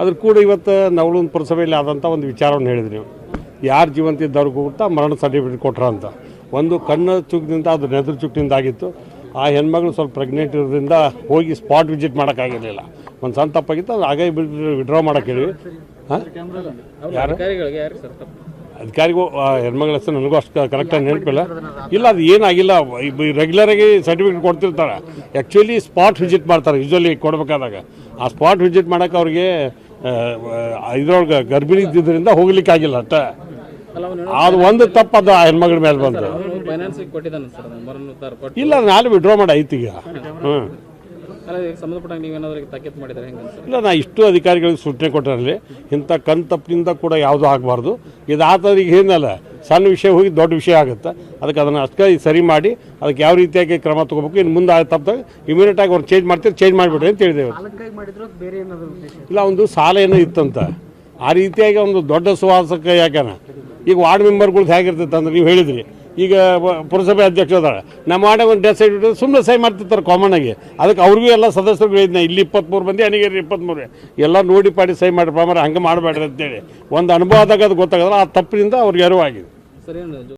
ಅದ್ರ ಕೂಡ ಇವತ್ತು ನವಲೂನ್ ಪುರಸಭೆಯಲ್ಲಿ ಆದಂಥ ಒಂದು ವಿಚಾರವನ್ನು ಹೇಳಿದ್ರಿ ನೀವು. ಯಾರು ಜೀವಂತ ಇದ್ದವ್ರಿಗೆ ಹೋಗ್ತಾ ಮರಣ ಸರ್ಟಿಫಿಕೇಟ್ ಕೊಟ್ರ ಅಂತ. ಒಂದು ಕಣ್ಣು ಚುಕ್ಕಿನಿಂದ ಅದು ನೆದ್ರ ಚುಕ್ಕಿನಿಂದ ಆಗಿತ್ತು. ಆ ಹೆಣ್ಮಗಳು ಸ್ವಲ್ಪ ಪ್ರೆಗ್ನೆಂಟ್ ಇರೋದ್ರಿಂದ ಹೋಗಿ ಸ್ಪಾಟ್ ವಿಸಿಟ್ ಮಾಡೋಕ್ಕಾಗಿರಲಿಲ್ಲ ಒಂದು ಸಣ್ಣ ತಪ್ಪಾಗಿತ್ತು, ಅದು ಹಾಗೆ ವಿಡ್ರಾ ಮಾಡೋಕೆ ಹೇಳಿ. ಹಾಂ? ಯಾರು? ಅಧಿಕಾರಿಗೂ ಹೆಣ್ಮಗಳ ಹೆಸರು ನನಗೂ ಅಷ್ಟು ಕರೆಕ್ಟಾಗಿ ನೆನಪಿಲ್ಲ. ಇಲ್ಲ, ಅದು ಏನಾಗಿಲ್ಲ. ರೆಗ್ಯುಲರಾಗಿ ಸರ್ಟಿಫಿಕೇಟ್ ಕೊಡ್ತಿರ್ತಾರೆ. ಆ್ಯಕ್ಚುಲಿ ಸ್ಪಾಟ್ ವಿಸಿಟ್ ಮಾಡ್ತಾರೆ ಯೂಶ್ವಲಿ ಕೊಡಬೇಕಾದಾಗ. ಆ ಸ್ಪಾಟ್ ವಿಸಿಟ್ ಮಾಡೋಕೆ ಅವ್ರಿಗೆ ಇದ್ರೊಳಗೆ ಗರ್ಭಿಣಿ ಇದ್ದಿದ್ದರಿಂದ ಹೋಗ್ಲಿಕ್ಕೆ ಆಗಿಲ್ಲ ಅಷ್ಟೇ ಅದು ಒಂದು ತಪ್ಪು ಆ ಹೆಣ್ಮಗಳ ಮೇಲೆ ಬಂತು ಇಲ್ಲ ನಾಳೆ ವಿಡ್ರಾ ಮಾಡಿ ಐತಿ ಈಗ. ಹ್ಞೂ ಇಲ್ಲ, ನಾ ಇಷ್ಟು ಅಧಿಕಾರಿಗಳಿಗೆ ಸೂಚನೆ ಕೊಟ್ಟರಲ್ಲಿ ಇಂಥ ಕಣ್ ತಪ್ಪಿನಿಂದ ಕೂಡ ಯಾವುದೂ ಆಗಬಾರ್ದು. ಇದಾತವ್ರಿಗೆ ಏನಲ್ಲ ಸಣ್ಣ ವಿಷಯ ಹೋಗಿ ದೊಡ್ಡ ವಿಷಯ ಆಗುತ್ತೆ. ಅದಕ್ಕೆ ಅದನ್ನು ಅಷ್ಟೇ ಸರಿ ಮಾಡಿ ಅದಕ್ಕೆ ಯಾವ ರೀತಿಯಾಗಿ ಕ್ರಮ ತೊಗೋಬೇಕು ಇನ್ನು ಮುಂದೆ ತಪ್ಪಿದಾಗ ಇಮಿಡಿಯೇಟ್ ಆಗಿ ಅವ್ರು ಚೇಂಜ್ ಮಾಡ್ತೀರಿ ಚೇಂಜ್ ಮಾಡಿಬಿಡ್ರಿ ಅಂತ ಹೇಳಿದ್ದೇವೆ ಇಲ್ಲ ಒಂದು ಸಾಲ ಏನೋ ಇತ್ತಂತ. ಆ ರೀತಿಯಾಗಿ ಒಂದು ದೊಡ್ಡ ಸುವಾಸಕ ಯಾಕನ? ಈಗ ವಾರ್ಡ್ ಮೆಂಬರ್ಗಳ್ದು ಹೇಗಿರ್ತೈತೆ ಅಂದ್ರೆ ನೀವು ಹೇಳಿದ್ರಿ. ಈಗ ಪುರಸಭೆ ಅಧ್ಯಕ್ಷ ಅದಾಳೆ ನಮ್ಮ ವಾರ್ಡ್ ಒಂದು ಡೆಸೈಡ್ ಇಟ್ಟು ಸುಮ್ಮನೆ ಸೈ ಮಾಡ್ತಿರ್ತಾರೆ ಕಾಮನ್ ಆಗಿ. ಅದಕ್ಕೆ ಅವ್ರಿಗೂ ಎಲ್ಲ ಸದಸ್ಯರು ಹೇಳಿದ್ನ ಇಲ್ಲಿ ಇಪ್ಪತ್ತ್ಮೂರು ಮಂದಿ ಅನಿಗೇರಿ ಇಪ್ಪತ್ತ್ಮೂರು ಎಲ್ಲ ನೋಡಿ ಪಾಡಿ ಸೈ ಮಾಡಿ ಪ್ರಮಾಣ ಹಂಗೆ ಮಾಡಬೇಡ್ರಿ ಅಂತೇಳಿ. ಒಂದು ಅನುಭವ ಆದಾಗ ಅದು ಗೊತ್ತಾಗಲ್ಲ ಆ ತಪ್ಪಿನಿಂದ ಅವ್ರಿಗೆ ಅರಿವಾಗಿದೆ. ಸರ್ ಏನು